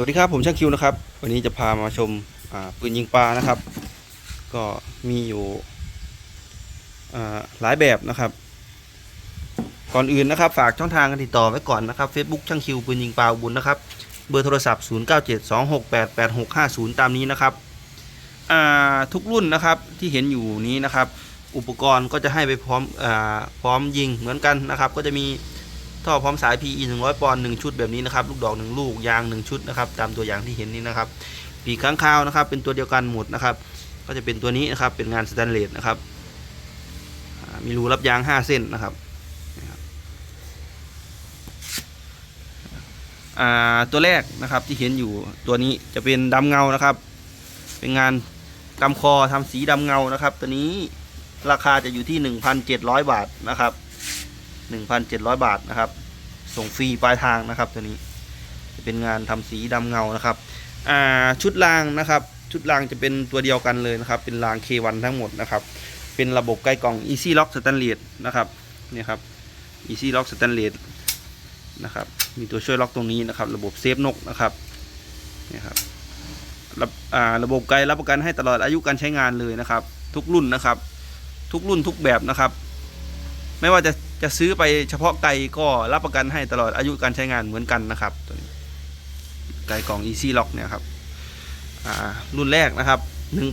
วัสดีครับผมช่างคิวนะครับ วันนี้จะพามาชมปืนยิงปลานะครับ ก็มีอยู่หลายแบบนะครับ ก่อนอื่นนะครับ ฝากช่องทางการติดต่อไว้ก่อนนะครับ Facebook ช่างคิวปืนยิงปลาบุญนะครับ เบอร์โทรศัพท์ 0972688650 ตามนี้นะครับทุกรุ่นนะครับที่เห็นอยู่นี้นะครับ อุปกรณ์ก็จะให้ไปพร้อมอพร้อมยิงเหมือนกันนะครับ ก็จะมี ท่อพร้อมสาย PE 100 ปอนด์1ชุดแบบนี้นะครับ ลูกดอก 1 ลูก ยาง 1 ชุดนะครับ ตามตัวอย่างที่เห็นนี้นะครับ ปีกค้างคาวนะครับ เป็นตัวเดียวกันหมดนะครับ ก็จะเป็นตัวนี้นะครับ เป็นงานสแตนเลสนะครับ มีรูรับยาง 5 เส้นนะครับตัวแรกนะครับที่เห็นอยู่ตัวนี้จะเป็นดำเงานะครับ เป็นงานกำคอทำสีดำเงานะครับ ตัวนี้ราคาจะอยู่ที่ 1,700 บาทนะครับ 1,700 บาทนะครับ ส่งฟรีปลายทางนะครับตัวนี้ จะเป็นงานทำสีดำเงานะครับอ่าชุดรางนะครับ ชุดรางจะเป็นตัวเดียวกันเลยนะครับ เป็นราง K1 ทั้งหมดนะครับ เป็นระบบใกล้กล่อง Easy Lock Stainless นะครับเนี่ยครับ Easy Lock Stainless นะครับ มีตัวช่วยล็อกตรงนี้นะครับ ระบบเซฟนกนะครับเนี่ยครับระระบบไกลรับประกันให้ตลอดอายุการใช้งานเลยนะครับ ทุกรุ่นนะครับ ทุกรุ่นทุกแบบนะครับ ไม่ว่าจะ จะซื้อไปเฉพาะไก่ก็รับประกันให้ตลอดอายุการใช้งานเหมือนกันนะครับตัวนี้ไก่กล่อง Easy Lock เนี่ยครับรุ่นแรกนะครับ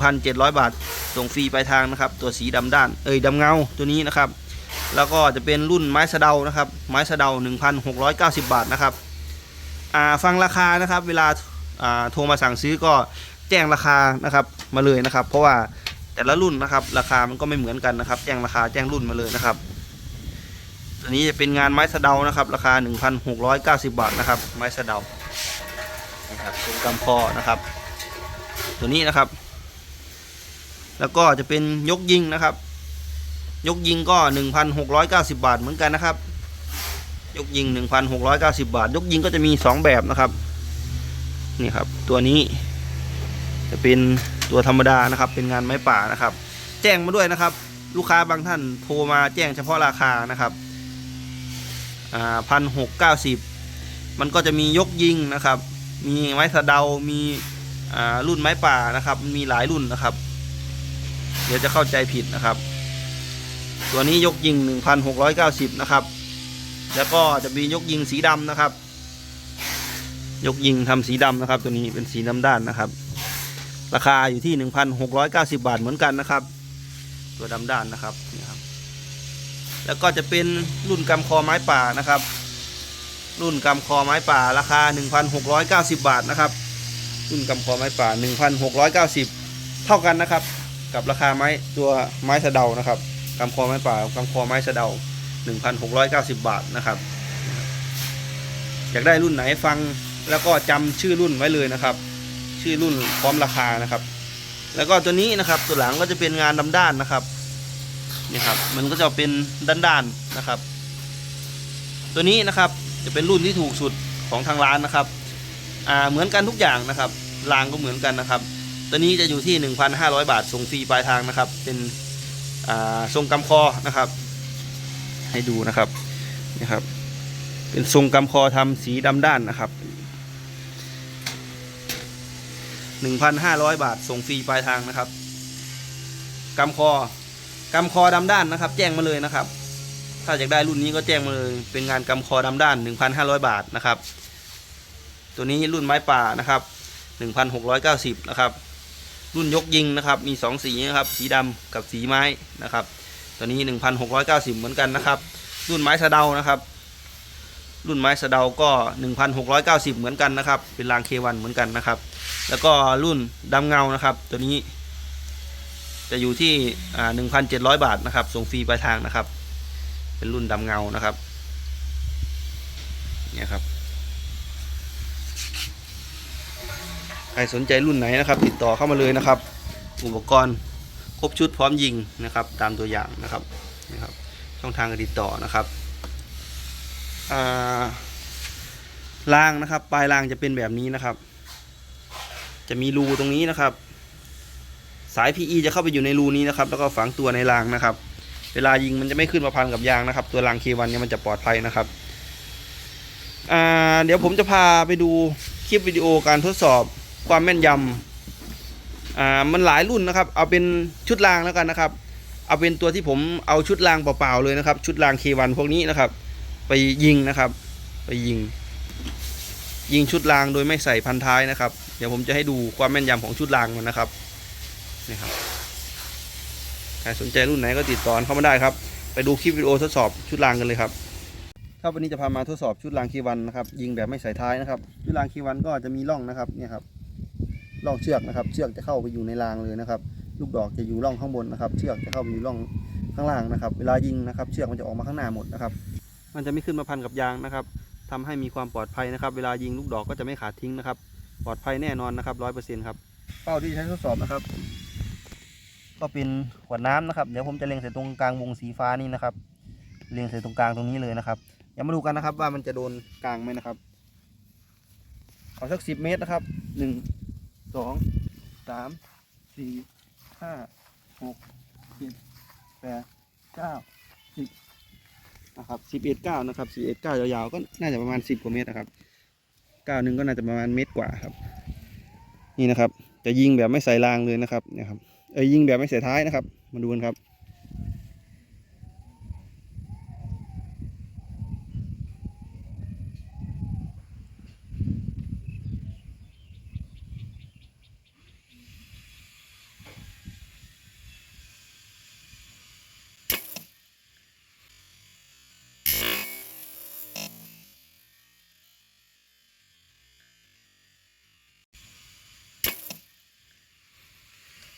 1,700 บาท ส่งฟรีปลายทางนะครับ ตัวสีดำด้าน เอ้ยดำเงาตัวนี้นะครับ แล้วก็จะเป็นรุ่นไม้สะเดานะครับ ไม้สะเดา 1,690 บาทนะครับฟังราคานะครับ เวลาาโทรมาสั่งซื้อก็แจ้งราคานะครับมาเลยนะครับ เพราะว่าแต่ละรุ่นนะครับ ราคามันก็ไม่เหมือนกันนะครับ แจ้งราคาแจ้งรุ่นมาเลยนะครับ ตัวนี้จะเป็นงานไม้สะเดานะครับ ราคา 1,690 บาทนะครับ ไม้สะเดานะครับทรงกำพอนะครับ ตัวนี้นะครับ แล้วก็จะเป็นยกยิงนะครับ ยกยิงก็ 1,690 บาทเหมือนกันนะครับ ยกยิง 1,690 บาท ยกยิงก็จะมี 2 แบบนะครับนี่ครับ ตัวนี้จะเป็นตัวธรรมดานะครับ เป็นงานไม้ป่านะครับ แจ้งมาด้วยนะครับ ลูกค้าบางท่านโทรมาแจ้งเฉพาะราคานะครับ พันหกเก้าสิบมันก็จะมียกยิงนะครับ มีไม้สะเดา มีอ่ารุ่นไม้ป่านะครับ มีหลายรุ่นนะครับ เดี๋ยวจะเข้าใจผิดนะครับ ตัวนี้ยกยิง 1,690 นะครับ แล้วก็จะมียกยิงสีดำนะครับ ยกยิงทำสีดำนะครับ ตัวนี้เป็นสีดำด้านนะครับ ราคาอยู่ที่ 1,690 บาทเหมือนกันนะครับ ตัวดำด้านนะครับนี่ครับ แล้วก็จะเป็นรุ่นกำคอไม้ป่านะครับ รุ่นกำคอไม้ป่าราคา 1,690 บาทนะครับ รุ่นกำคอไม้ป่า 1,690 เท่ากันนะครับ กับราคาไม้ตัวไม้สะเดานะครับกำคอไม้ป่ากำคอไม้สะเดา 1,690 บาทนะครับ อยากได้รุ่นไหนฟังแล้วก็จำชื่อรุ่นไว้เลยนะครับ ชื่อรุ่นพร้อมราคานะครับ แล้วก็ตัวนี้นะครับตัวหลังก็จะเป็นงานดำด้านนะครับ นี่ครับมันก็จะเป็นด้านๆนะครับ ตัวนี้นะครับจะเป็นรุ่นที่ถูกสุดของทางร้านนะครับอ่าเหมือนกันทุกอย่างนะครับรางก็เหมือนกันนะครับ ตัวนี้จะอยู่ที่ 1,500 บาทส่งฟรีปลายทางนะครับ เป็นอ่าทรงกำคอนะครับ ให้ดูนะครับนี่ครับ เป็นทรงกำคอทำสีดำด้านนะครับ1,500 บาทส่งฟรีปลายทางนะครับกำคอ กำคอดำด้านนะครับ แจ้งมาเลยนะครับ ถ้าอยากได้รุ่นนี้ก็แจ้งมาเลย เป็นงานกำคอดำด้าน 1,500 บาทนะครับ ตัวนี้รุ่นไม้ป่านะครับ 1,690นะครับ รุ่นยกยิงนะครับ มี 2 สีนะครับ สีดำกับสีไม้นะครับ ตัวนี้ 1,690 เหมือนกันนะครับ รุ่นไม้สะเดานะครับ รุ่นไม้สะเดาก็ 1,690 เหมือนกันนะครับ เป็นรางเควันเหมือนกันนะครับ แล้วก็รุ่นดำเงานะครับ ตัวนี้ จะอยู่ที่อ่า1,700บาทนะครับส่งฟรีปลายทางนะครับ เป็นรุ่นดำเงานะครับเนี่ยครับใครสนใจรุ่นไหนนะครับ ติดต่อเข้ามาเลยนะครับ อุปกรณ์ครบชุดพร้อมยิงนะครับ ตามตัวอย่างนะครับนะครับ ช่องทางการติดต่อนะครับอ่ารางนะครับ ปลายรางจะเป็นแบบนี้นะครับ จะมีรูตรงนี้นะครับ สาย PE จะเข้าไปอยู่ในรูนี้นะครับ แล้วก็ฝังตัวในรางนะครับ เวลายิงมันจะไม่ขึ้นมาพันกับยางนะครับ ตัวราง K1 เนี่ยมันจะปลอดภัยนะครับเดี๋ยวผมจะพาไปดูคลิปวิดีโอการทดสอบความแม่นยำอ่ามันหลายรุ่นนะครับ เอาเป็นชุดรางแล้วกันนะครับ เอาเป็นตัวที่ผมเอาชุดรางเปล่าๆเลยนะครับ ชุดรางเควันพวกนี้นะครับ ไปยิงนะครับ ไปยิง ยิงชุดรางโดยไม่ใส่พันท้ายนะครับ เดี๋ยวผมจะให้ดูความแม่นยำของชุดรางมันนะครับ นี่ครับใครสนใจรุ่นไหนก็ติดต่อเข้ามาได้ครับ ไปดูคลิปวิดีโอทดสอบชุดรางกันเลยครับครับวันนี้จะพามาทดสอบชุดรางคีวันนะครับ ยิงแบบไม่ใส่ท้ายนะครับ ชุดรางคีวันก็จะมีร่องนะครับเนี่ยครับร่องเชือกนะครับ เชือกจะเข้าไปอยู่ในรางเลยนะครับ ลูกดอกจะอยู่ร่องข้างบนนะครับ เชือกจะเข้าไปอยู่ร่องข้างล่างนะครับ เวลายิงนะครับ เชือกมันจะออกมาข้างหน้าหมดนะครับ มันจะไม่ขึ้นมาพันกับยางนะครับทำให้มีความปลอดภัยนะครับ เวลายิงลูกดอกก็จะไม่ขาดทิ้งนะครับ ปลอดภัยแน่นอนนะครับร้อยเปอร์เซ็นต์ครับ เป้าที่ใช้ทดสอบนะครับ ก็เป็นขวดน้ำนะครับ เดี๋ยวผมจะเล็งใส่ตรงกลางวงสีฟ้านี่นะครับ เล็งใส่ตรงกลางตรงนี้เลยนะครับเดี๋ยวมาดูกันนะครับว่ามันจะโดนกลางไหมนะครับเอาสักสิบเมตรนะครับหนึ่งสองสามสี่ห้าหกเจ็ดแปดเก้าสิบนะครับสิบเอ็ดเก้านะครับสิบเอ็ดเก้ายาวๆก็น่าจะประมาณสิบกว่าเมตรนะครับเก้าหนึ่งก็น่าจะประมาณเมตรกว่าครับ นี่นะครับ จะยิงแบบไม่ใส่รางเลยนะครับเนี่ยครับ เอ้ยยิงแบบไม่เส่ท้ายนะครับ มาดูกันครับ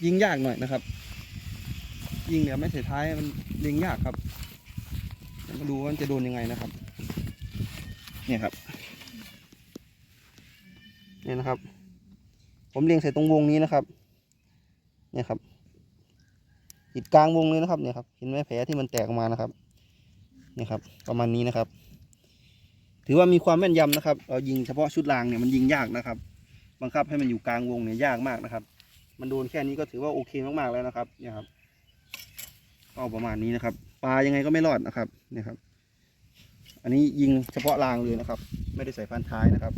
ยิงยากหน่อยนะครับ ยิงเนี่ยไม่ใส่ท้ายมันยิงยากครับมาดูว่ามันจะโดนยังไงนะครับ เนี่ยครับเนี่ยนะครับ ผมเลียงใส่ตรงวงนี้นะครับ เนี่ยครับติดกลางวงเลยนะครับ เนี่ยครับเห็นไหมแผลที่มันแตกออกมานะครับ เนี่ยครับ ประมาณนี้นะครับ ถือว่ามีความแม่นยำนะครับ เรายิงเฉพาะชุดรางเนี่ยมันยิงยากนะครับ บังคับให้มันอยู่กลางวงเนี่ยยากมากนะครับ มันโดนแค่นี้ก็ถือว่าโอเคมากๆแล้วนะครับเนี่ยครับก็ประมาณนี้นะครับ ปลายังไงก็ไม่รอดนะครับเนี่ยครับ อันนี้ยิงเฉพาะรางเลยนะครับ ไม่ได้ใส่ฟันท้ายนะครับ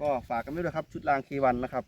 ก็ฝากกันไว้ด้วยครับชุดรางเควันนะครับ